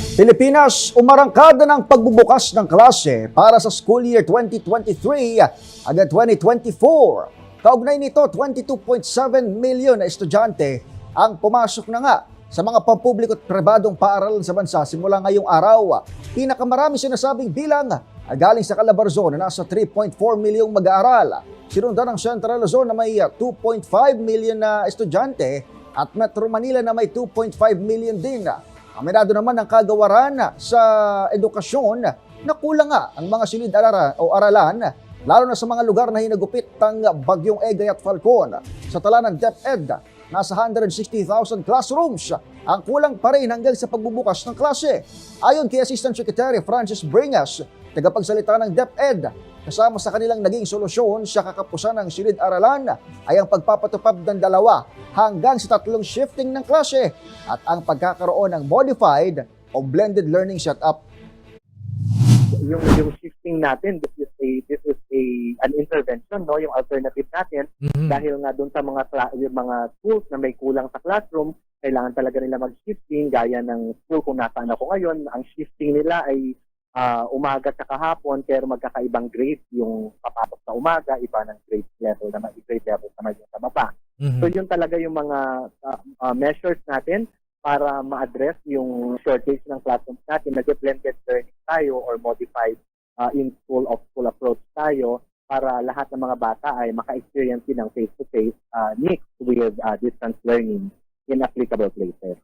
Pilipinas umarangkada ng pagbubukas ng klase para sa school year 2023 hanggang 2024. Kaugnay nito, 22.7 million na estudyante ang pumasok na nga sa mga pampubliko at pribadong paaralan sa bansa simula ngayong araw. Pinakamarami sinasabing bilang ay galing sa Calabarzon na nasa 3.4 milyong mag-aaral. Sinundan ng Central Luzon na may 2.5 million na estudyante at Metro Manila na may 2.5 million din. Aminado naman ang kagawaran sa edukasyon na kulang nga ang mga silid-aralan o aralan lalo na sa mga lugar na hinagupit ng Bagyong Egay at Falcon. Sa tala ng DepEd, nasa 160,000 classrooms ang kulang pa rin hanggang sa pagbubukas ng klase. Ayon kay Assistant Secretary Francis Bringas, tagapagsalita ng DepEd, kasama sa kanilang naging solusyon sa kakapusan ng silid-aralan ay ang pagpapatupad ng dalawa hanggang sa tatlong shifting ng klase at ang pagkakaroon ng modified o blended learning setup. Yung yung shifting natin this is a this is a an intervention no? Yung alternative natin Mhm. dahil nga doon sa mga yung mga schools na may kulang sa classroom kailangan talaga nila mag-shifting gaya ng school kung nasaan ako ngayon. Ang shifting nila ay ah, umaga at hapon pero magkakaibang grade yung papasok sa umaga iba ng grade level naman grade level naman yung sa baba Mhm. So yun talaga yung mga uh, uh, measures natin para ma-address yung shortage ng classrooms natin. Nag-blended learning tayo or modified uh, in-school of-school approach tayo para lahat ng mga bata ay maka-experience din ng face-to-face uh, mixed with uh, distance learning in applicable places.